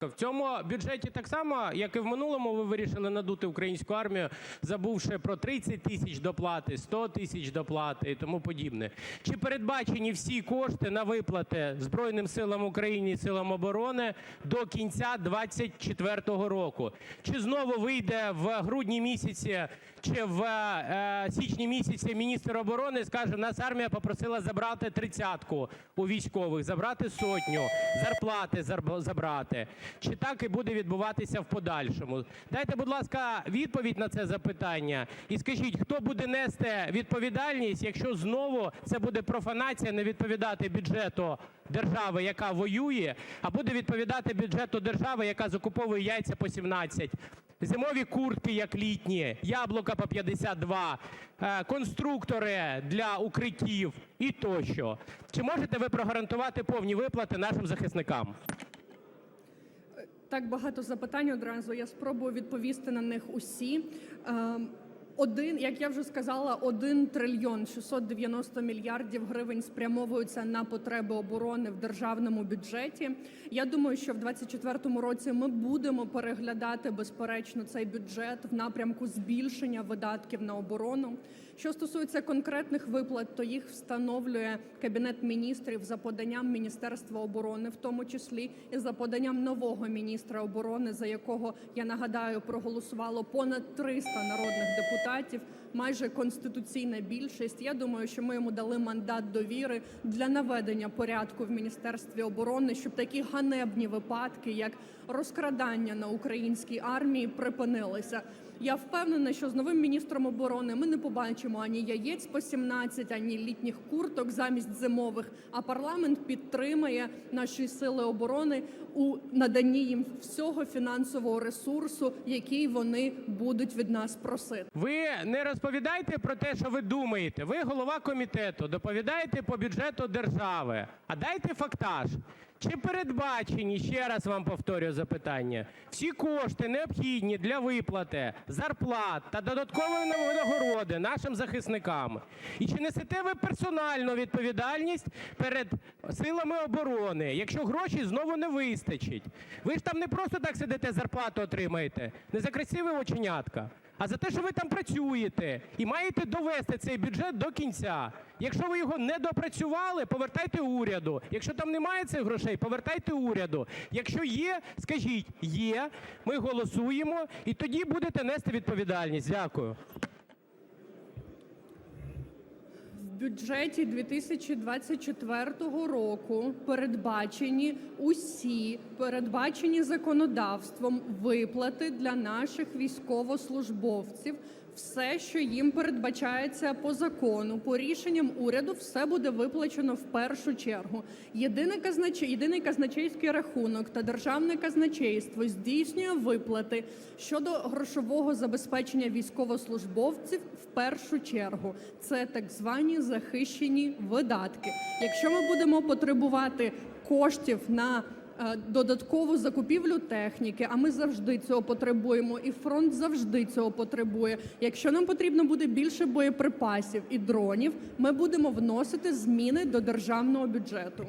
В цьому бюджеті так само, як і в минулому, ви вирішили надути українську армію, забувши про 30 тисяч доплати, 100 тисяч доплати і тому подібне. Чи передбачені всі кошти на виплати Збройним силам України і силам оборони до кінця 2024 року? Чи знову вийде в грудні місяці чи в е, січні місяці міністр оборони скаже, нас армія попросила забрати тридцятку у військових, забрати сотню, зарплати забрати? Чи так і буде відбуватися в подальшому? Дайте, будь ласка, відповідь на це запитання. І скажіть, хто буде нести відповідальність, якщо знову це буде профанація не відповідати бюджету держави, яка воює, а буде відповідати бюджету держави, яка закуповує яйця по 17, зимові куртки, як літні, яблука по 52, е, конструктори для укриттів і тощо. Чи можете ви прогарантувати повні виплати нашим захисникам? Так багато запитань одразу. Я спробую відповісти на них усі. Ем, Один, як я вже сказала, 1 трильйон 690 мільярдів гривень спрямовуються на потреби оборони в державному бюджеті. Я думаю, що в 2024 році ми будемо переглядати безперечно цей бюджет в напрямку збільшення видатків на оборону. Що стосується конкретних виплат, то їх встановлює Кабінет міністрів за поданням Міністерства оборони, в тому числі і за поданням нового міністра оборони, за якого я нагадаю проголосувало понад 300 народних депутатів, майже конституційна більшість. Я думаю, що ми йому дали мандат довіри для наведення порядку в міністерстві оборони, щоб такі ганебні випадки, як розкрадання на українській армії, припинилися. Я впевнена, що з новим міністром оборони ми не побачимо ані яєць по 17, ані літніх курток замість зимових. А парламент підтримає наші сили оборони у наданні їм всього фінансового ресурсу, який вони будуть від нас просити. Ви не розповідайте про те, що ви думаєте. Ви голова комітету, доповідаєте по бюджету держави. А дайте фактаж. Чи передбачені, ще раз вам повторюю запитання, всі кошти необхідні для виплати зарплат та додаткової винагороди нашим захисникам? І чи несете ви персональну відповідальність перед силами оборони, якщо грошей знову не вистачить? Ви ж там не просто так сидите, зарплату отримаєте, не за красиві оченятка, а за те, що ви там працюєте і маєте довести цей бюджет до кінця. Якщо ви його не допрацювали, повертайте уряду. Якщо там немає цих грошей, повертайте уряду. Якщо є, скажіть є, ми голосуємо, і тоді будете нести відповідальність. Дякую. В бюджеті 2024 року передбачені усі передбачені законодавством виплати для наших військовослужбовців. Все, що їм передбачається по закону, по рішенням уряду, все буде виплачено в першу чергу. Єдине казнач... Єдиний казначейський рахунок та державне казначейство здійснює виплати щодо грошового забезпечення військовослужбовців в першу чергу. Це так звані захищені видатки. Якщо ми будемо потребувати коштів на додаткову закупівлю техніки, а ми завжди цього потребуємо, і фронт завжди цього потребує. Якщо нам потрібно буде більше боєприпасів і дронів, ми будемо вносити зміни до державного бюджету.